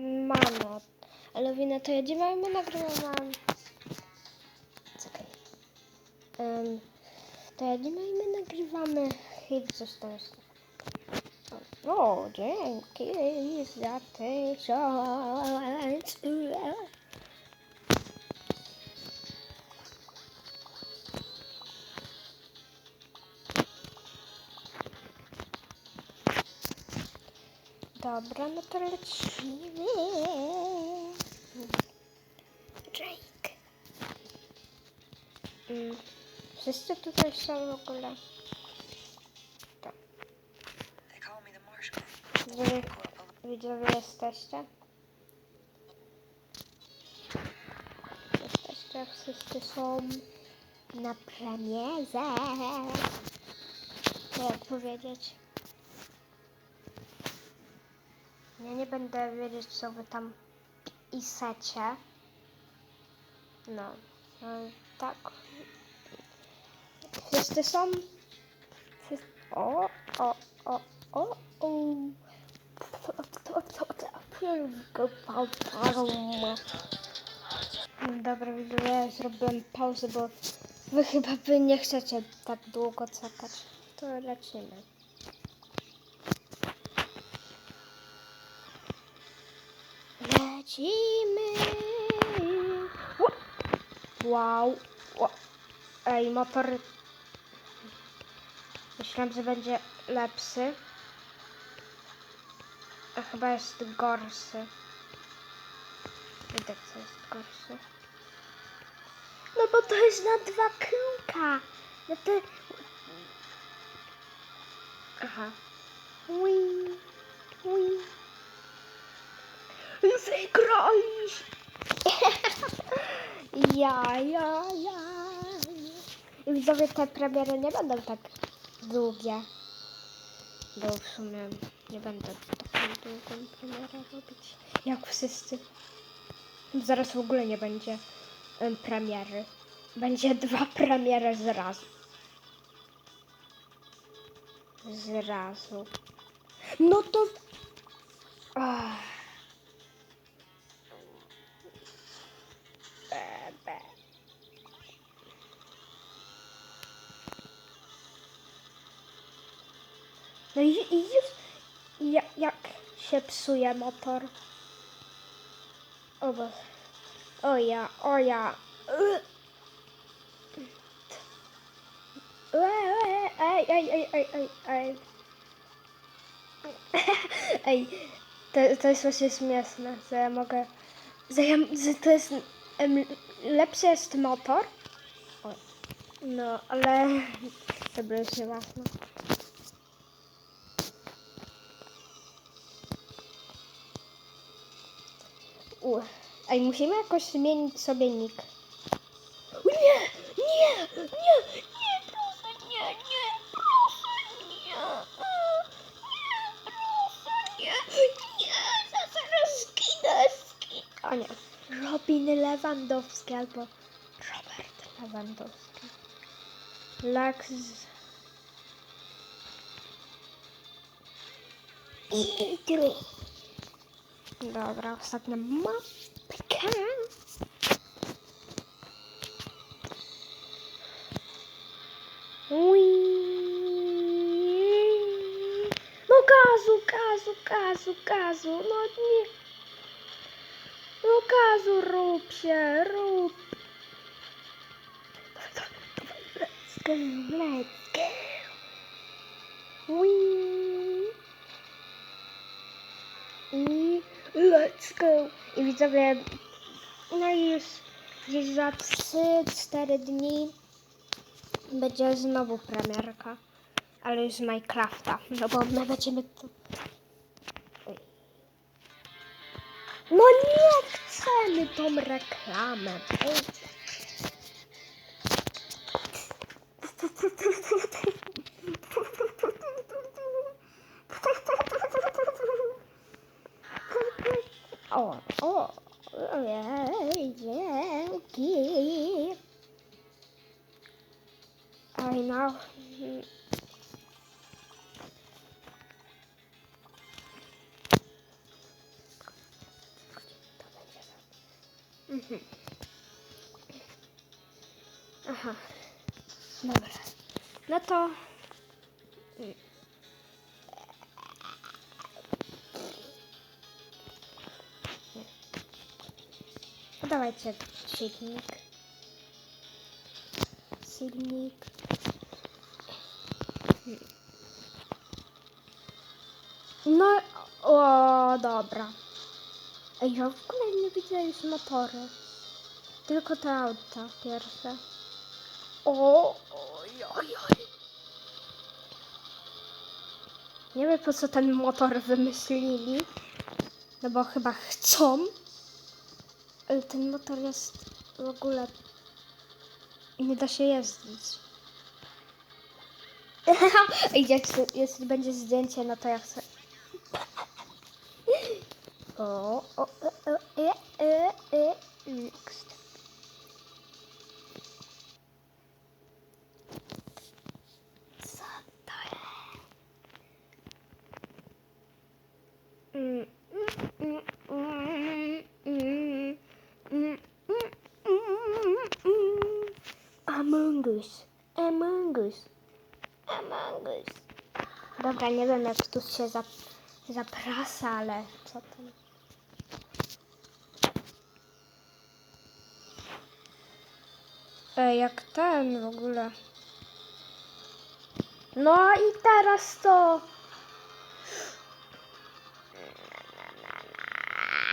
Mano. Ale winę to jedziemy, a my nagrywamy. Czekaj. Um, to jedziemy i my nagrywamy hit jest. O, dzięki za tysiąc. Dobra, no to lecimy. Jake. Mm. Wszyscy tutaj są w ogóle. Tak. Wy widzowie jesteście? Jesteście, wszyscy są na premierze. Jak powiedzieć? Ja nie będę wiedzieć, co wy tam pisecie. No, no tak. Wszyscy są. Wszyscy... O, o, o, o, o. Dobra, widzowie, zrobiłem pauzę, bo wy chyba wy nie chcecie tak długo czekać. To lecimy. Lecimy! Wow! Ej, motor... Myślałem, że będzie lepszy. A chyba jest gorszy. Widać, co jest gorszy. No bo to jest na dwa kółka. No to... Aha. Wing, wing. Wygraliś! ja, ja, ja. I widzowie, te premiery nie będą tak długie. Bo w sumie nie będę taką długą premierę robić. Jak wszyscy. Zaraz w ogóle nie będzie em, premiery. Będzie dwa premiery z razu. Z razu. No to... Ach. No i, i już... Ja, jak się psuje motor? O Boże. O ja, o ja. Ej, ej, ej, ej, ej, ej, ej. To, to jest właśnie śmieszne, że ja mogę... Że, ja, że to jest... Em, lepszy jest motor. O, no, ale... Było już nieważne. U. Ej, musimy jakoś zmienić sobie nick. Nie, nie, nie, nie, proszę, nie, nie, proszę, nie, nie, proszę, nie, nie, za zaraz skinę, skinę. O nie, Robin Lewandowski albo Robert Lewandowski. Laks... Dobra, ostatnia mapka. Ui. No gazu, gazu, gazu, gazu, no nie. No gazu rób się. Let's go, let's go. Ui. I let's go. I widzowie, no i już gdzieś za 3-4 dni będzie znowu premierka. Ale już z Minecrafta. No bo my będziemy tu. No nie chcemy tą reklamę. Ej. O, o, dzięki. Oj, no. Mhm. Aha. Dobra. No to... Dawajcie silnik. Silnik. No, o, dobra. Ej, ja w ogóle nie widzę już motory. Tylko te auta pierwsze. O, oj, oj, oj. Nie wiem po co ten motor wymyślili. No bo chyba chcą. Ten motor jest w ogóle... Nie da się jeździć. Se- jeśli będzie zdjęcie, no to ja chcę... O, o, o, e, e, e, next. Co to jest? Mm, mm, mm, mm, mm, mm, mm, mm. Among Us. Among Us. Among Us. Dobra, nie wiem jak tu się zap zaprasa, ale co tam? Ej, jak ten w ogóle. No i teraz to.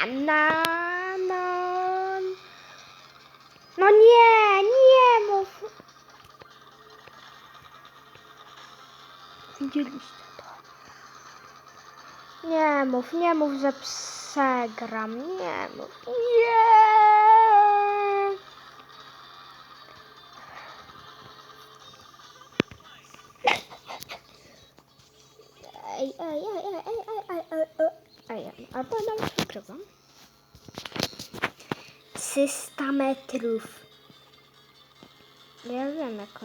Na, na. No nie, nie Widzieliście to? Nie mów, nie mów, że przegram. Nie mów. Nie. Ej, ej, ej, ej, ej, ej, ej, ej, ej, ej, albo nawet wygrywam. 300 metrów. Ja wiem jak.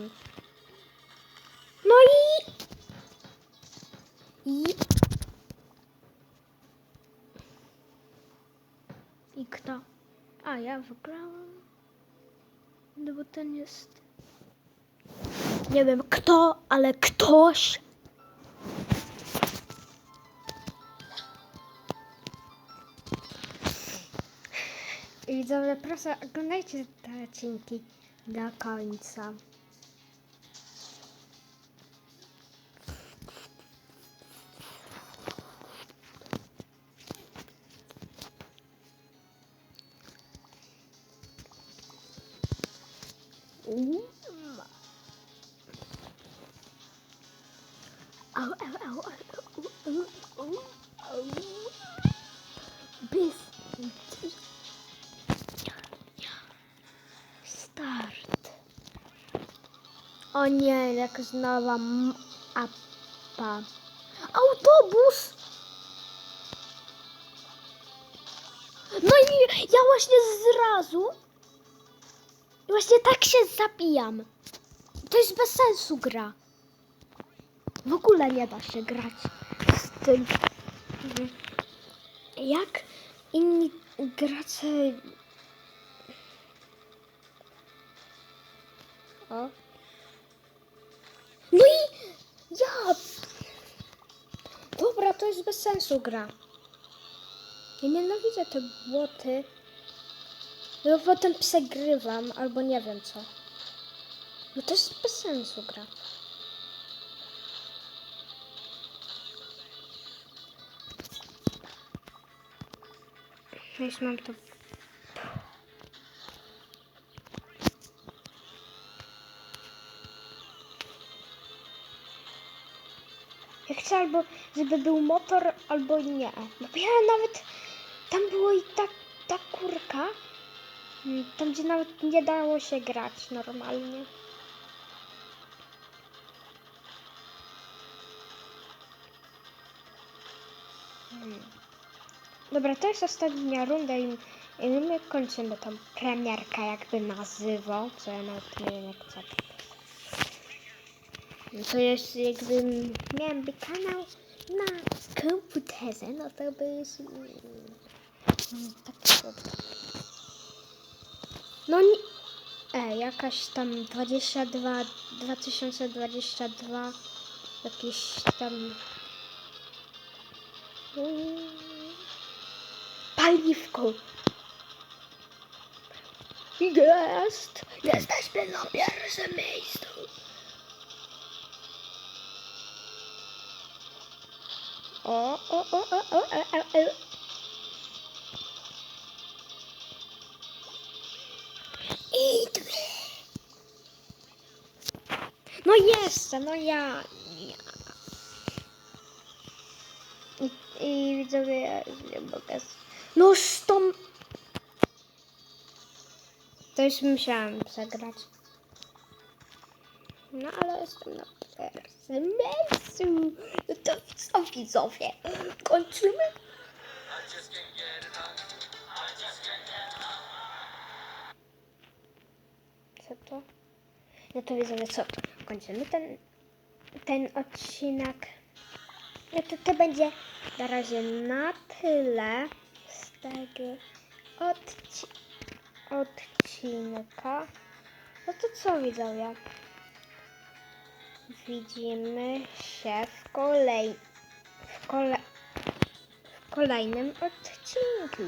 Ja wygrałam. No bo ten jest... Nie wiem kto, ale ktoś... I Widzowie, proszę oglądajcie te odcinki do końca. Start. O nie, jakaś nowa apa. Autobus! No i ja właśnie zrazu właśnie tak się zabijam. To jest bez sensu gra. W ogóle nie da się grać z tym. Jak inni gracze O. No i ja. Dobra, to jest bez sensu gra. Ja nienawidzę te błoty. No potem przegrywam, albo nie wiem co. No to jest bez sensu gra. Już mam to Ja chcę albo, żeby był motor, albo nie. No ja nawet, tam było i tak, ta kurka, tam gdzie nawet nie dało się grać normalnie. Hmm. Dobra, to jest ostatnia runda i, i my kończymy tą premierkę jakby nazywał, co ja nawet nie wiem jak co to jest jakby miałby kanał na komputerze, no to by jest mm, tak No nie... E, jakaś tam 22, 2022, jakiś tam... Mm, Paliwko. Jest! Jesteśmy na pierwszym miejscu. O, o, o, o, o, o, o, o. jeszcze, no ja. ja. I, I widzowie, ja nie mogę. No stąd. To już musiałam zagrać. No ale jestem na pierwszym miejscu. No to co widzowie? Kończymy? Co to? No to widzowie, co? Kończymy ten, ten odcinek. No to to będzie na razie na tyle z tego odci odcinka. No to co widzowie? Widzimy się w kolej w, kole w kolejnym odcinku.